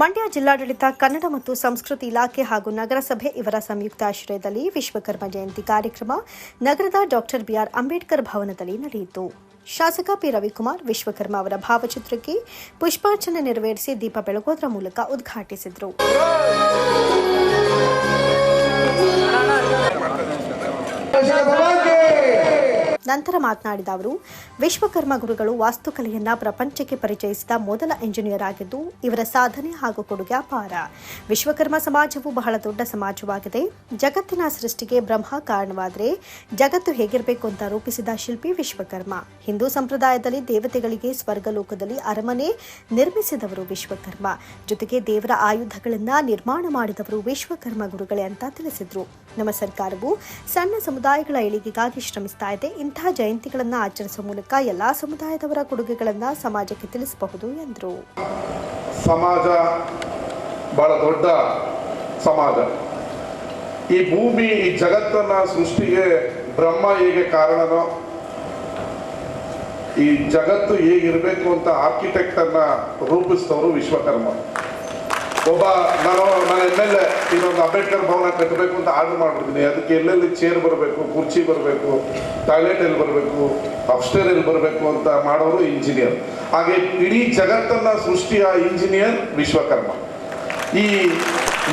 ಮಂಡ್ಯ ಜಿಲ್ಲಾಡಳಿತ, ಕನ್ನಡ ಮತ್ತು ಸಂಸ್ಕೃತಿ ಇಲಾಖೆ ಹಾಗೂ ನಗರಸಭೆ ಇವರ ಸಂಯುಕ್ತ ಆಶ್ರಯದಲ್ಲಿ ವಿಶ್ವಕರ್ಮ ಜಯಂತಿ ಕಾರ್ಯಕ್ರಮ ನಗರದ ಡಾಕ್ಟರ್ ಬಿಆರ್ ಅಂಬೇಡ್ಕರ್ ಭವನದಲ್ಲಿ ನಡೆಯಿತು. ಶಾಸಕ ಪಿ ರವಿಕುಮಾರ್ ವಿಶ್ವಕರ್ಮ ಅವರ ಭಾವಚಿತ್ರಕ್ಕೆ ಪುಷ್ಪಾರ್ಚನೆ ನೆರವೇರಿಸಿ ದೀಪ ಬೆಳಗೋದ್ರ ಮೂಲಕ ಉದ್ಘಾಟಿಸಿದರು. ನಂತರ ಮಾತನಾಡಿದ ಅವರು, ವಿಶ್ವಕರ್ಮ ಗುರುಗಳು ವಾಸ್ತುಕಲೆಯನ್ನ ಪ್ರಪಂಚಕ್ಕೆ ಪರಿಚಯಿಸಿದ ಮೊದಲ ಎಂಜಿನಿಯರ್ ಆಗಿದ್ದು ಇವರ ಸಾಧನೆ ಹಾಗೂ ಕೊಡುಗೆ ಅಪಾರ. ವಿಶ್ವಕರ್ಮ ಸಮಾಜವು ಬಹಳ ದೊಡ್ಡ ಸಮಾಜವಾಗಿದೆ. ಜಗತ್ತಿನ ಸೃಷ್ಟಿಗೆ ಬ್ರಹ್ಮ ಕಾರಣವಾದರೆ ಜಗತ್ತು ಹೇಗಿರಬೇಕು ಅಂತ ರೂಪಿಸಿದ ಶಿಲ್ಪಿ ವಿಶ್ವಕರ್ಮ. ಹಿಂದೂ ಸಂಪ್ರದಾಯದಲ್ಲಿ ದೇವತೆಗಳಿಗೆ ಸ್ವರ್ಗಲೋಕದಲ್ಲಿ ಅರಮನೆ ನಿರ್ಮಿಸಿದವರು ವಿಶ್ವಕರ್ಮ. ಜೊತೆಗೆ ದೇವರ ಆಯುಧಗಳನ್ನ ನಿರ್ಮಾಣ ಮಾಡಿದವರು ವಿಶ್ವಕರ್ಮ ಗುರುಗಳೇ ಅಂತ ತಿಳಿಸಿದ್ರು. ನಮ್ಮ ಸರ್ಕಾರವು ಸಣ್ಣ ಸಮುದಾಯಗಳ ಏಳಿಗೆಗಾಗಿ ಶ್ರಮಿಸ್ತಾ ಇದೆ. ಇಂತಹ ಜಯಂತಿಗಳನ್ನು ಆಚರಿಸುವ ಮೂಲಕ ಎಲ್ಲ ಸಮುದಾಯದವರ ಕೊಡುಗೆಗಳನ್ನು ಸಮಾಜಕ್ಕೆ ತಿಳಿಸಬಹುದು ಎಂದರು. ಸಮಾಜ ಬಹಳ ದೊಡ್ಡ ಸಮಾಜ. ಈ ಭೂಮಿ, ಈ ಜಗತ್ತನ್ನ ಸೃಷ್ಟಿಗೆ ಬ್ರಹ್ಮ ಹೇಗೆ ಕಾರಣನೋ, ಈ ಜಗತ್ತು ಹೇಗಿರಬೇಕು ಅಂತ ಆರ್ಕಿಟೆಕ್ಟ್ ಅನ್ನ ರೂಪಿಸಿದವರು ವಿಶ್ವಕರ್ಮ. ಒಬ್ಬ ನಾನು ನಾನು ಎಂ ಎಲ್ ಎ ಇನ್ನೊಂದು ಅಂಬೇಡ್ಕರ್ ಭವನ ಕಟ್ಟಬೇಕು ಅಂತ ಆರ್ಡರ್ ಮಾಡ್ಬಿಡ್ತೀನಿ ಅದಕ್ಕೆ ಎಲ್ಲೆಲ್ಲಿ ಚೇರ್ ಬರಬೇಕು, ಕುರ್ಚಿ ಬರಬೇಕು ಟಾಯ್ಲೆಟ್ ಎಲ್ಲಿ ಬರಬೇಕು ಅಪ್ಸ್ಟೇರ್ ಎಲ್ಲಿ ಬರಬೇಕು ಅಂತ ಮಾಡೋರು ಇಂಜಿನಿಯರ್ ಹಾಗೆ ಇಡೀ ಜಗತ್ತನ್ನ ಸೃಷ್ಟಿಯ ಇಂಜಿನಿಯರ್ ವಿಶ್ವಕರ್ಮ. ಈ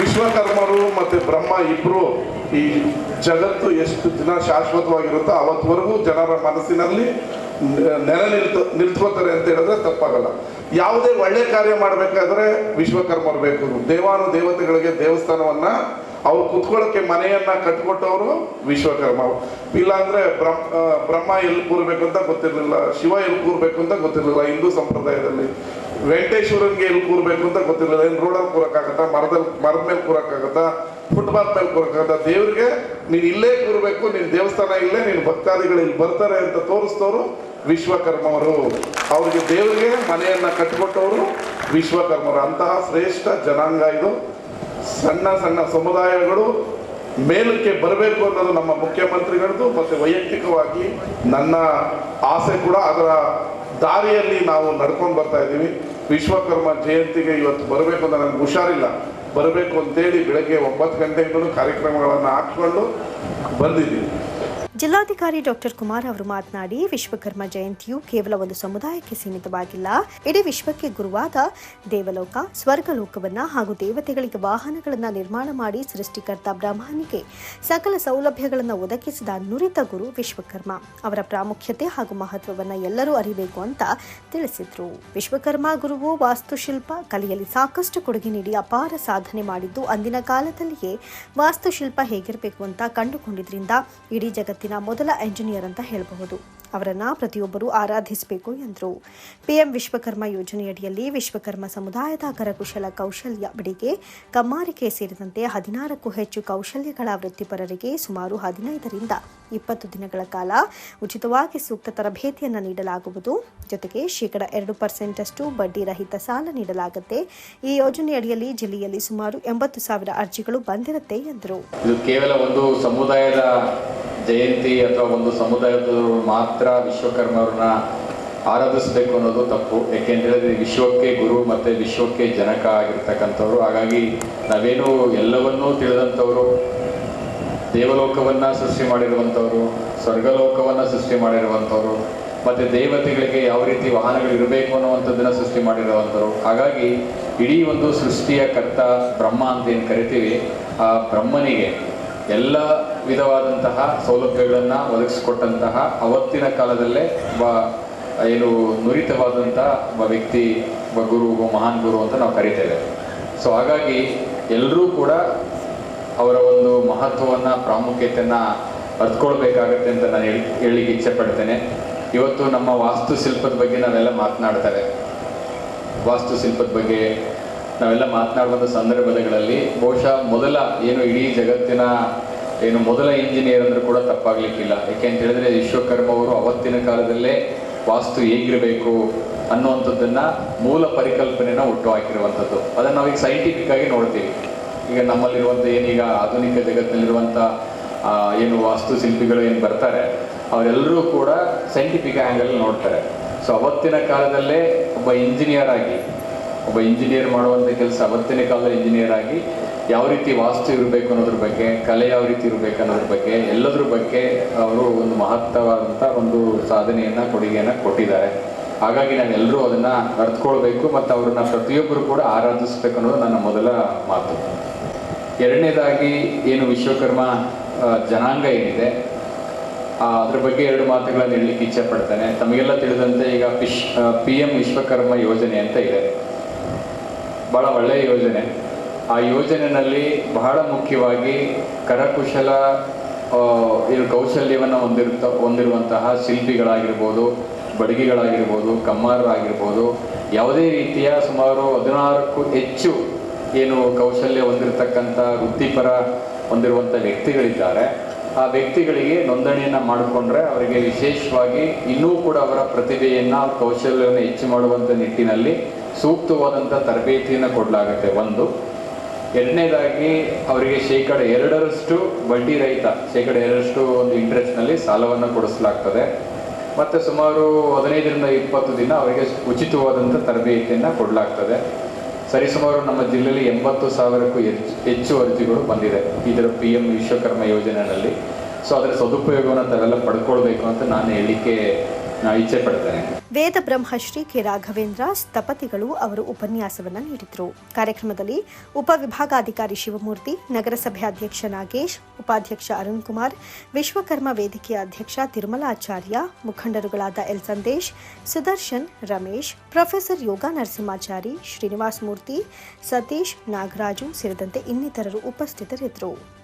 ವಿಶ್ವಕರ್ಮರು ಮತ್ತೆ ಬ್ರಹ್ಮ ಇಬ್ಬರು ಈ ಜಗತ್ತು ಎಷ್ಟು ದಿನ ಶಾಶ್ವತವಾಗಿರುತ್ತೋ ಅವತ್ತವರೆಗೂ ಜನರ ಮನಸ್ಸಿನಲ್ಲಿ ನೆಲೆ ನಿಲ್ತ ನಿಲ್ತ್ಕೋತಾರೆ ಅಂತ ಹೇಳಿದ್ರೆ ತಪ್ಪಾಗಲ್ಲ. ಯಾವುದೇ ಒಳ್ಳೆ ಕಾರ್ಯ ಮಾಡಬೇಕಾದ್ರೆ ವಿಶ್ವಕರ್ಮರು ಬೇಕು ದೇವಾನು ದೇವತೆಗಳಿಗೆ ದೇವಸ್ಥಾನವನ್ನ ಅವ್ರು ಕುತ್ಕೊಳ್ಳೋಕೆ ಮನೆಯನ್ನ ಕಟ್ಕೊಟ್ಟವರು ವಿಶ್ವಕರ್ಮ. ಇಲ್ಲಾಂದ್ರೆ ಬ್ರಹ್ಮ ಬ್ರಹ್ಮ ಎಲ್ಲಿ ಕೂರ್ಬೇಕು ಅಂತ ಗೊತ್ತಿರಲಿಲ್ಲ, ಶಿವ ಎಲ್ಲಿ ಕೂರ್ಬೇಕು ಅಂತ ಗೊತ್ತಿರಲಿಲ್ಲ ಹಿಂದೂ ಸಂಪ್ರದಾಯದಲ್ಲಿ. ವೆಂಕಟೇಶ್ವರನ್ಗೆ ಎಲ್ಲಿ ಕೂರ್ಬೇಕು ಅಂತ ಗೊತ್ತಿರಲಿಲ್ಲ. ಏನು ರೋಡಲ್ಲಿ ಕೂರಕ್ಕಾಗತ್ತಾ? ಮರದಲ್ಲಿ, ಮರದ ಮೇಲೆ ಕೂರಕ್ಕಾಗತ್ತಾ? ಫುಟ್ಬಾಲ್ ಮೇಲೆ ಕೂರಕ್ಕಾಗತ್ತಾ? ದೇವ್ರಿಗೆ ನೀನು ಇಲ್ಲೇ ಕೂರ್ಬೇಕು, ನಿನ್ ದೇವಸ್ಥಾನ ಇಲ್ಲೇ, ನಿನ್ ಭಕ್ತಾದಿಗಳು ಇಲ್ಲಿ ಬರ್ತಾರೆ ಅಂತ ತೋರಿಸಿದವರು ವಿಶ್ವಕರ್ಮವರು ಅವರಿಗೆ ದೇವರಿಗೆ ಮನೆಯನ್ನ ಕಟ್ಟಿಕೊಟ್ಟವರು ವಿಶ್ವಕರ್ಮರು. ಅಂತಹ ಶ್ರೇಷ್ಠ ಜನಾಂಗ ಇದು. ಸಣ್ಣ ಸಣ್ಣ ಸಮುದಾಯಗಳು ಮೇಲಕ್ಕೆ ಬರಬೇಕು ಅನ್ನೋದು ನಮ್ಮ ಮುಖ್ಯಮಂತ್ರಿಗಳದ್ದು, ಮತ್ತೆ ವೈಯಕ್ತಿಕವಾಗಿ ನನ್ನ ಆಸೆ ಕೂಡ ಅದರ ದಾರಿಯಲ್ಲಿ ನಾವು ನಡ್ಕೊಂಡು ಬರ್ತಾ ಇದ್ದೀವಿ. ವಿಶ್ವಕರ್ಮ ಜಯಂತಿಗೆ ಇವತ್ತು ಬರಬೇಕು ಅಂತ ನನಗೆ ಹುಷಾರಿಲ್ಲ. ಬರಬೇಕು ಅಂತೇಳಿ ಬೆಳಗ್ಗೆ ಒಂಬತ್ತು ಗಂಟೆಗಳು ಕಾರ್ಯಕ್ರಮಗಳನ್ನು ಹಾಕ್ಕೊಂಡು ಬಂದಿದ್ದೀವಿ. ಜಿಲ್ಲಾಧಿಕಾರಿ ಡಾಕ್ಟರ್ ಕುಮಾರ್ ಅವರು ಮಾತನಾಡಿ, ವಿಶ್ವಕರ್ಮ ಜಯಂತಿಯು ಕೇವಲ ಒಂದು ಸಮುದಾಯಕ್ಕೆ ಸೀಮಿತವಾಗಿಲ್ಲ. ಇಡೀ ವಿಶ್ವಕ್ಕೆ ಗುರುವಾದ ದೇವಲೋಕ, ಸ್ವರ್ಗಲೋಕವನ್ನ ಹಾಗೂ ದೇವತೆಗಳಿಗೆ ವಾಹನಗಳನ್ನ ನಿರ್ಮಾಣ ಮಾಡಿ ಸೃಷ್ಟಿಕರ್ತ ಬ್ರಹ್ಮನಿಗೆ ಸಕಲ ಸೌಲಭ್ಯಗಳನ್ನು ಒದಗಿಸಿದ ನುರಿತ ಗುರು ವಿಶ್ವಕರ್ಮ. ಅವರ ಪ್ರಾಮುಖ್ಯತೆ ಹಾಗೂ ಮಹತ್ವವನ್ನ ಎಲ್ಲರೂ ಅರಿಬೇಕು ಅಂತ ತಿಳಿಸಿದ್ರು. ವಿಶ್ವಕರ್ಮ ಗುರುವು ವಾಸ್ತುಶಿಲ್ಪ, ಕಲೆಯಲ್ಲಿ ಸಾಕಷ್ಟು ಕೊಡುಗೆ ನೀಡಿ ಅಪಾರ ಸಾಧನೆ ಮಾಡಿದ್ದು ಅಂದಿನ ಕಾಲದಲ್ಲಿಯೇ ವಾಸ್ತುಶಿಲ್ಪ ಹೇಗಿರಬೇಕು ಅಂತ ಕಂಡುಕೊಂಡಿದ್ರಿಂದ ಇಡೀ ಜಗತ್ತಿನ ಮೊದಲ ಎಂಜಿನಿಯರ್ ಅಂತ ಹೇಳಬಹುದು. ಅವರನ್ನ ಪ್ರತಿಯೊಬ್ಬರೂ ಆರಾಧಿಸಬೇಕು ಎಂದರು. ಪಿಎಂ ವಿಶ್ವಕರ್ಮ ಯೋಜನೆಯಡಿಯಲ್ಲಿ ವಿಶ್ವಕರ್ಮ ಸಮುದಾಯದ ಕರಕುಶಲ ಕೌಶಲ್ಯ ಬಿಡಿಗೆ ಕಮ್ಮಾರಿಕೆ ಸೇರಿದಂತೆ ಹದಿನಾರಕ್ಕೂ ಹೆಚ್ಚು ಕೌಶಲ್ಯಗಳ ವೃತ್ತಿಪರರಿಗೆ ಸುಮಾರು ಹದಿನೈದರಿಂದ ಇಪ್ಪತ್ತು ದಿನಗಳ ಕಾಲ ಉಚಿತವಾಗಿ ಸೂಕ್ತ ತರಬೇತಿಯನ್ನು ನೀಡಲಾಗುವುದು. ಜೊತೆಗೆ ಶೇಕಡ ಎರಡು ಪರ್ಸೆಂಟಷ್ಟು ಬಡ್ಡಿ ರಹಿತ ಸಾಲ ನೀಡಲಾಗುತ್ತೆ. ಈ ಯೋಜನೆಯಡಿಯಲ್ಲಿ ಜಿಲ್ಲೆಯಲ್ಲಿ ಸುಮಾರು ಎಂಬತ್ತು ಸಾವಿರ ಅರ್ಜಿಗಳು ಬಂದಿರುತ್ತೆ ಎಂದರು. ಇದು ಕೇವಲ ಒಂದು ಸಮುದಾಯದ ಜಯಂತಿ ಅಥವಾ ಒಂದು ಸಮುದಾಯದ ಮಾತ್ರ ವಿಶ್ವಕರ್ಮರನ್ನ ಆರಾಧಿಸಬೇಕು ಅನ್ನೋದು ತಪ್ಪು. ಏಕೆಂದರೆ ವಿಶ್ವಕ್ಕೆ ಗುರು ಮತ್ತು ವಿಶ್ವಕ್ಕೆ ಜನಕ ಆಗಿರ್ತಕ್ಕಂಥವ್ರು. ಹಾಗಾಗಿ ನಾವೇನು ಎಲ್ಲವನ್ನೂ ತಿಳಿದಂಥವರು, ದೇವಲೋಕವನ್ನು ಸೃಷ್ಟಿ ಮಾಡಿರುವಂಥವ್ರು, ಸ್ವರ್ಗಲೋಕವನ್ನು ಸೃಷ್ಟಿ ಮಾಡಿರುವಂಥವ್ರು, ಮತ್ತು ದೇವತೆಗಳಿಗೆ ಯಾವ ರೀತಿ ವಾಹನಗಳು ಇರಬೇಕು ಅನ್ನುವಂಥದ್ದನ್ನು ಸೃಷ್ಟಿ ಮಾಡಿರುವಂಥವ್ರು. ಹಾಗಾಗಿ ಇಡೀ ಒಂದು ಸೃಷ್ಟಿಯ ಕರ್ತ ಬ್ರಹ್ಮ ಅಂತ ಏನು ಕರಿತೀವಿ? ಆ ಬ್ರಹ್ಮನಿಗೆ ಎಲ್ಲ ವಿಧವಾದಂತಹ ಸೌಲಭ್ಯಗಳನ್ನು ಒದಗಿಸಿಕೊಟ್ಟಂತಹ ಅವತ್ತಿನ ಕಾಲದಲ್ಲೇ ಒಬ್ಬ ಏನು ನುರಿತವಾದಂಥ ಒಬ್ಬ ವ್ಯಕ್ತಿ, ಒಬ್ಬ ಗುರು, ಒಬ್ಬ ಮಹಾನ್ ಗುರು ಅಂತ ನಾವು ಕರಿತೇವೆ. ಸೊ ಹಾಗಾಗಿ ಎಲ್ಲರೂ ಕೂಡ ಅವರ ಒಂದು ಮಹತ್ವವನ್ನು, ಪ್ರಾಮುಖ್ಯತೆಯನ್ನು ಅರ್ತ್ಕೊಳ್ಬೇಕಾಗತ್ತೆ ಅಂತ ನಾನು ಹೇಳಿ, ಹೇಳಲಿಕ್ಕೆ ಇಚ್ಛೆ ಪಡ್ತೇನೆ ಇವತ್ತು ನಮ್ಮ ವಾಸ್ತುಶಿಲ್ಪದ ಬಗ್ಗೆ ನಾವೆಲ್ಲ ಮಾತನಾಡ್ತೇವೆ. ವಾಸ್ತುಶಿಲ್ಪದ ಬಗ್ಗೆ ನಾವೆಲ್ಲ ಮಾತನಾಡುವಂಥ ಸಂದರ್ಭಗಳಲ್ಲಿ ಬಹುಶಃ ಮೊದಲ ಏನು ಇಡೀ ಜಗತ್ತಿನ ಏನು ಮೊದಲ ಇಂಜಿನಿಯರ್ ಅಂದ್ರೂ ಕೂಡ ತಪ್ಪಾಗ್ಲಿಕ್ಕಿಲ್ಲ. ಯಾಕೆ ಅಂತ ಹೇಳಿದ್ರೆ ವಿಶ್ವಕರ್ಮ ಅವರು ಅವತ್ತಿನ ಕಾಲದಲ್ಲೇ ವಾಸ್ತು ಹೇಗಿರಬೇಕು ಅನ್ನುವಂಥದ್ದನ್ನ ಮೂಲ ಪರಿಕಲ್ಪನೆನ ಹುಟ್ಟು ಹಾಕಿರುವಂಥದ್ದು. ಅದನ್ನು ನಾವೀಗ ಸೈಂಟಿಫಿಕ್ ಆಗಿ ನೋಡ್ತೀವಿ. ಈಗ ನಮ್ಮಲ್ಲಿರುವಂಥ ಏನೀಗ ಆಧುನಿಕ ಜಗತ್ತಿನಲ್ಲಿರುವಂಥ ಏನು ಏನು ವಾಸ್ತುಶಿಲ್ಪಿಗಳು ಏನು ಬರ್ತಾರೆ, ಅವರೆಲ್ಲರೂ ಕೂಡ ಸೈಂಟಿಫಿಕ್ ಆ್ಯಂಗಲ್ ನೋಡ್ತಾರೆ. ಸೊ ಅವತ್ತಿನ ಕಾಲದಲ್ಲೇ ಒಬ್ಬ ಇಂಜಿನಿಯರ್ ಆಗಿ, ಒಬ್ಬ ಇಂಜಿನಿಯರ್ ಮಾಡುವಂಥ ಕೆಲಸ ಅವತ್ತಿನ ಕಾಲದ ಇಂಜಿನಿಯರ್ ಆಗಿ ಯಾವ ರೀತಿ ವಾಸ್ತು ಇರಬೇಕು ಅನ್ನೋದ್ರ ಬಗ್ಗೆ, ಕಲೆ ಯಾವ ರೀತಿ ಇರಬೇಕು ಅನ್ನೋದ್ರ ಬಗ್ಗೆ, ಎಲ್ಲದ್ರ ಬಗ್ಗೆ ಅವರು ಒಂದು ಮಹತ್ವವಾದಂಥ ಒಂದು ಸಾಧನೆಯನ್ನು, ಕೊಡುಗೆಯನ್ನು ಕೊಟ್ಟಿದ್ದಾರೆ. ಹಾಗಾಗಿ ನಾವೆಲ್ಲರೂ ಅದನ್ನು ಅರ್ಥಕೊಳ್ಬೇಕು ಮತ್ತು ಅವ್ರನ್ನ ಪ್ರತಿಯೊಬ್ಬರು ಕೂಡ ಆರಾಧಿಸ್ಬೇಕು ಅನ್ನೋದು ನನ್ನ ಮೊದಲ ಮಾತು. ಎರಡನೇದಾಗಿ ಏನು ವಿಶ್ವಕರ್ಮ ಜನಾಂಗ ಏನಿದೆ ಅದ್ರ ಬಗ್ಗೆ ಎರಡು ಮಾತುಗಳನ್ನು ಹೇಳಲಿಕ್ಕೆ ಇಚ್ಛೆ ಪಡ್ತೇನೆ. ತಮಗೆಲ್ಲ ತಿಳಿದಂತೆ ಈಗ ಪಿಶ್ ಪಿ ಎಂ ವಿಶ್ವಕರ್ಮ ಯೋಜನೆ ಅಂತ ಇದೆ. ಬಹಳ ಒಳ್ಳೆಯ ಯೋಜನೆ. ಆ ಯೋಜನೆಯಲ್ಲಿ ಬಹಳ ಮುಖ್ಯವಾಗಿ ಕರಕುಶಲ ಇದು ಕೌಶಲ್ಯವನ್ನು ಹೊಂದಿರುತ್ತ, ಹೊಂದಿರುವಂತಹ ಶಿಲ್ಪಿಗಳಾಗಿರ್ಬೋದು, ಬಡಗಿಗಳಾಗಿರ್ಬೋದು, ಕಮ್ಮಾರರಾಗಿರ್ಬೋದು, ಯಾವುದೇ ರೀತಿಯ ಸುಮಾರು ಹದಿನಾರಕ್ಕೂ ಹೆಚ್ಚು ಏನು ಕೌಶಲ್ಯ ಹೊಂದಿರತಕ್ಕಂಥ ವೃತ್ತಿಪರ ಹೊಂದಿರುವಂಥ ವ್ಯಕ್ತಿಗಳಿದ್ದಾರೆ. ಆ ವ್ಯಕ್ತಿಗಳಿಗೆ ನೋಂದಣಿಯನ್ನು ಮಾಡಿಕೊಂಡ್ರೆ ಅವರಿಗೆ ವಿಶೇಷವಾಗಿ ಇನ್ನೂ ಕೂಡ ಅವರ ಪ್ರತಿಭೆಯನ್ನು, ಕೌಶಲ್ಯವನ್ನು ಹೆಚ್ಚು ಮಾಡುವಂಥ ನಿಟ್ಟಿನಲ್ಲಿ ಸೂಕ್ತವಾದಂಥ ತರಬೇತಿಯನ್ನು ಕೊಡಲಾಗುತ್ತೆ. ಒಂದು ಎರಡನೇದಾಗಿ ಅವರಿಗೆ ಶೇಕಡ ಎರಡರಷ್ಟು ಬಡ್ಡಿ ರಹಿತ, ಶೇಕಡ ಎರಡರಷ್ಟು ಒಂದು ಇಂಟ್ರೆಸ್ಟ್ನಲ್ಲಿ ಸಾಲವನ್ನು ಕೊಡಿಸಲಾಗ್ತದೆ. ಮತ್ತು ಸುಮಾರು ಹದಿನೈದರಿಂದ ಇಪ್ಪತ್ತು ದಿನ ಅವರಿಗೆ ಉಚಿತವಾದಂಥ ತರಬೇತಿಯನ್ನು ಕೊಡಲಾಗ್ತದೆ. ಸರಿಸುಮಾರು ನಮ್ಮ ಜಿಲ್ಲೆಯಲ್ಲಿ ಎಂಬತ್ತು ಸಾವಿರಕ್ಕೂ ಹೆಚ್ಚು ಹೆಚ್ಚು ಅರ್ಜಿಗಳು ಬಂದಿದೆ ಇದರ ಪಿ ಎಂ ವಿಶ್ವಕರ್ಮ ಯೋಜನೆಯಲ್ಲಿ. ಸೊ ಅದರ ಸದುಪಯೋಗವನ್ನು ತಾವೆಲ್ಲ ಪಡ್ಕೊಳ್ಬೇಕು ಅಂತ ನಾನು ಹೇಳಲಿಕ್ಕೆ ಇಚ್ಛೆ ಪಡ್ತೇನೆ. ವೇದ ಬ್ರಹ್ಮಶ್ರೀ ಕೆ ರಾಘವೇಂದ್ರ ಸ್ಥಪತಿಗಳು ಅವರು ಉಪನ್ಯಾಸವನ್ನು ನೀಡಿದರು. ಕಾರ್ಯಕ್ರಮದಲ್ಲಿ ಉಪವಿಭಾಗಾಧಿಕಾರಿ ಶಿವಮೂರ್ತಿ, ನಗರಸಭೆ ಅಧ್ಯಕ್ಷ ನಾಗೇಶ್, ಉಪಾಧ್ಯಕ್ಷ ಅರುಣ್ ಕುಮಾರ್, ವಿಶ್ವಕರ್ಮ ವೇದಿಕೆಯ ಅಧ್ಯಕ್ಷ ತಿರುಮಲಾಚಾರ್ಯ, ಮುಖಂಡರುಗಳಾದ ಎಲ್ ಸಂದೇಶ್, ಸುದರ್ಶನ್ ರಮೇಶ್, ಪ್ರೊಫೆಸರ್ ಯೋಗ ನರಸಿಂಹಾಚಾರಿ, ಶ್ರೀನಿವಾಸ್ ಮೂರ್ತಿ, ಸತೀಶ್ ನಾಗರಾಜು ಸೇರಿದಂತೆ ಇನ್ನಿತರರು ಉಪಸ್ಥಿತರಿದ್ದರು.